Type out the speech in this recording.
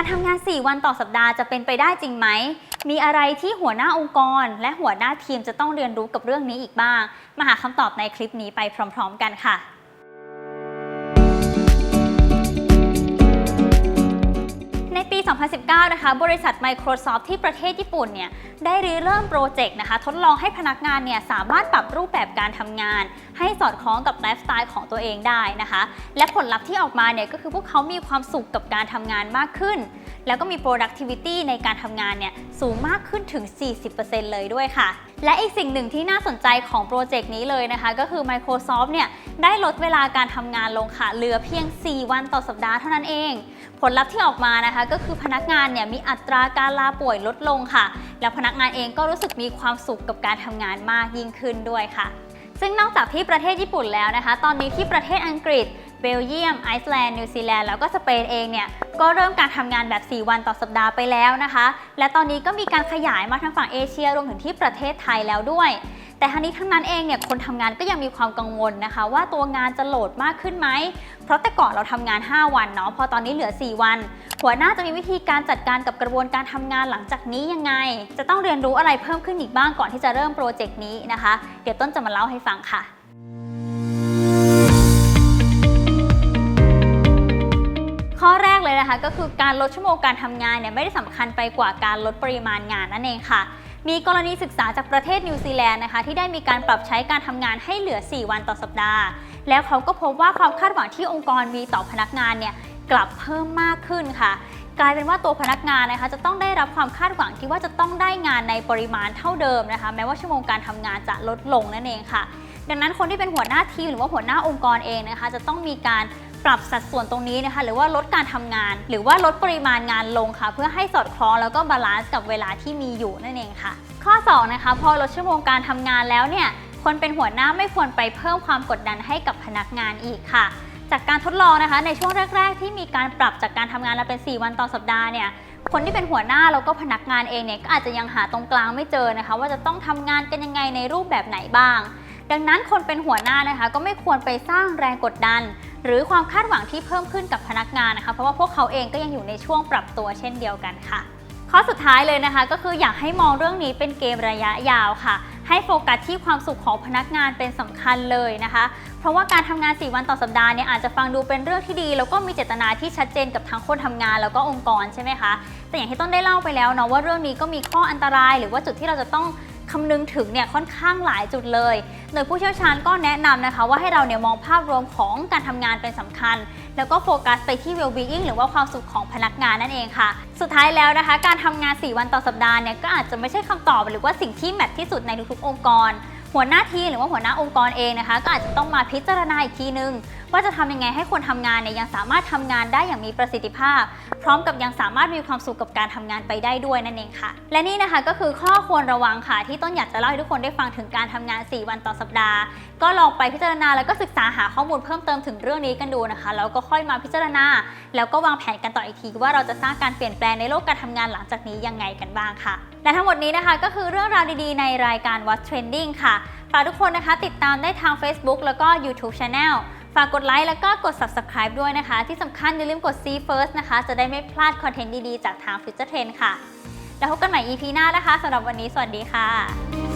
การทำงาน 4 วันต่อสัปดาห์จะเป็นไปได้จริงไหม มีอะไรที่หัวหน้าองค์กร และหัวหน้าทีมจะต้องเรียนรู้กับเรื่องนี้อีกบ้าง มาหาคำตอบในคลิปนี้ไปพร้อม ๆ กันค่ะ 2019 นะคะ บริษัท Microsoft ที่ประเทศญี่ปุ่นเนี่ยได้ริเริ่มโปรเจกต์นะคะ ทดลองให้พนักงานเนี่ยสามารถปรับรูปแบบการทำงาน ให้สอดคล้องกับไลฟ์สไตล์ของตัวเองได้นะคะ และผลลัพธ์ที่ออกมาเนี่ยก็คือพวกเขามีความสุขกับการทำงานมากขึ้น แล้วก็มี productivity ในการทำงานเนี่ยสูงมากขึ้นถึง 40%เลยด้วยค่ะ และอีกสิ่งหนึ่งที่น่าสนใจของโปรเจกต์นี้เลยนะคะ ก็คือ Microsoft เนี่ยได้ลดเวลาการทำงานลงค่ะเหลือเพียง 4 วันต่อสัปดาห์เท่านั้นเอง ผลลัพธ์ที่ออกมานะคะ ก็คือพนักงานเนี่ยมีอัตราการลาป่วยลดลงค่ะ แล้วพนักงานเองก็รู้สึกมีความสุขกับการทำงานมากยิ่งขึ้นด้วยค่ะซึ่งนอกจากที่ประเทศญี่ปุ่นแล้วนะคะ ตอนนี้ที่ประเทศอังกฤษ เบลเยียม ไอซ์แลนด์ นิวซีแลนด์ แล้วก็สเปนเองเนี่ย ก็เริ่มการทำงานแบบ 4 วันต่อสัปดาห์ไปแล้วนะคะ และตอนนี้ก็มีการขยายมาทางฝั่งเอเชียรวมถึงที่ประเทศไทยแล้วด้วย แต่ทั้งนี้ทั้งนั้นเองเนี่ย คนทำงานก็ยังมีความกังวลนะคะ ว่าตัวงานจะโหลดมากขึ้นไหม เพราะแต่ก่อนเราทำงาน 5 วันเนาะ พอตอนนี้เหลือ 4 วัน หัวหน้าจะมีวิธีการจัดการกับกระบวนการทำงานหลังจากนี้ยังไง จะต้องเรียนรู้อะไรเพิ่มขึ้นอีกบ้างก่อนที่จะเริ่มโปรเจกต์นี้นะคะ เดี๋ยวต้นจะมาเล่าให้ฟังค่ะ นะคะ ก็คือการลดชั่วโมงการทำงานเนี่ยไม่ได้สำคัญไปกว่าการลดปริมาณงานนั่นเองค่ะ มีกรณีศึกษาจากประเทศนิวซีแลนด์นะคะ ที่ได้มีการปรับใช้การทำงานให้เหลือ 4 วันต่อสัปดาห์ แล้วเขาก็พบว่าความคาดหวังที่องค์กรมีต่อพนักงานเนี่ยกลับเพิ่มมากขึ้นค่ะกลายเป็นว่าตัวพนักงานนะคะจะต้องได้รับความคาดหวังที่ว่าจะต้องได้งานในปริมาณเท่าเดิมนะคะ แม้ว่าชั่วโมงการทำงานจะลดลงนั่นเองค่ะ ดังนั้นคนที่เป็นหัวหน้าทีมหรือว่าหัวหน้าองค์กรเองนะคะ จะต้องมีการ ปรับสัดส่วนตรงนี้นะคะ หรือว่าลดการทำงาน หรือว่าลดปริมาณงานลงค่ะ เพื่อให้สอดคล้องแล้วก็บาลานซ์กับเวลาที่มีอยู่นั่นเองค่ะ ข้อ 2 นะคะ พอลดชั่วโมงการทำงานแล้วเนี่ยคนเป็นหัวหน้าไม่ควรไปเพิ่มความกดดันให้กับพนักงานอีกค่ะ จากการทดลองนะคะ ในช่วงแรก ๆ ที่มีการปรับจากการทำงานแล้วเป็น 4 วันต่อสัปดาห์เนี่ยคนที่เป็นหัวหน้าแล้วก็พนักงานเองเนี่ยก็อาจจะยังหาตรงกลางไม่เจอนะคะ ว่าจะต้องทำงานกันยังไงในรูปแบบไหนบ้าง ดังนั้นคนเป็นหัวหน้านะคะ ก็ไม่ควรไปสร้างแรงกดดัน หรือความคาดหวังที่เพิ่มขึ้นกับพนักงานนะคะ เพราะว่าพวกเขาเองก็ยังอยู่ในช่วงปรับตัวเช่นเดียวกันค่ะ ข้อสุดท้ายเลยนะคะ ก็คืออยากให้มองเรื่องนี้เป็นเกมระยะยาวค่ะ ให้โฟกัสที่ความสุขของพนักงานเป็นสำคัญเลยนะคะ เพราะว่าการทำงาน 4 วันต่อสัปดาห์เนี่ยอาจจะฟังดูเป็นเรื่องที่ดี แล้วก็มีเจตนาที่ชัดเจนกับทั้งคนทำงานแล้วก็องค์กรใช่ไหมคะแต่อย่างที่ต้นได้เล่าไปแล้วเนาะว่าเรื่องนี้ก็มีข้ออันตราย หรือว่าจุดที่เราจะต้อง คำนึงถึงเนี่ยค่อนข้างหลายจุดเลยโดยผู้เชี่ยวชาญก็แนะนำนะคะว่าให้เราเนี่ยมองภาพรวมของการทำงานเป็นสำคัญ แล้วก็โฟกัสไปที่ well-being หรือว่าความสุขของพนักงานนั่นเองค่ะ สุดท้ายแล้วนะคะ การทำงาน 4 วันต่อสัปดาห์เนี่ยก็อาจจะไม่ใช่คำตอบหรือว่าสิ่งที่แมทที่สุดในทุกๆองค์กรหัวหน้าทีมหรือว่าหัวหน้าองค์กรเองนะคะ ก็อาจจะต้องมาพิจารณาอีกทีนึง ว่าจะทำยังไงให้คนทำงานเนี่ยยังสามารถทำงานได้อย่างมีประสิทธิภาพ พร้อมกับยังสามารถมีความสุขกับการทำงานไปได้ด้วยนั่นเองค่ะ และนี่นะคะก็คือข้อควรระวังค่ะ ที่ต้นอยากจะเล่าให้ทุกคนได้ฟังถึงการทำงาน 4 วันต่อสัปดาห์ ก็ลองไปพิจารณาแล้วก็ศึกษาหาข้อมูลเพิ่มเติมถึงเรื่องนี้กันดูนะคะแล้วก็ค่อยมาพิจารณา แล้วก็วางแผนกันต่ออีกทีว่าเราจะสร้างการเปลี่ยนแปลงในโลกการทำงานหลังจากนี้ยังไงกันบ้างค่ะ และทั้งหมดนี้นะคะก็คือเรื่องราวดีๆ ในรายการ What Trending ค่ะฝากทุกคนนะคะติดตามได้ทาง Facebook แล้วก็ YouTube Channel ฝากกดไลค์แล้วก็กด Subscribe ด้วยนะคะ ที่สำคัญอย่าลืมกด See First นะคะ จะได้ไม่พลาดคอนเทนต์ดีๆ จากทาง Future Trend ค่ะ แล้วพบกันใหม่ EP หน้านะคะสำหรับวันนี้สวัสดีค่ะ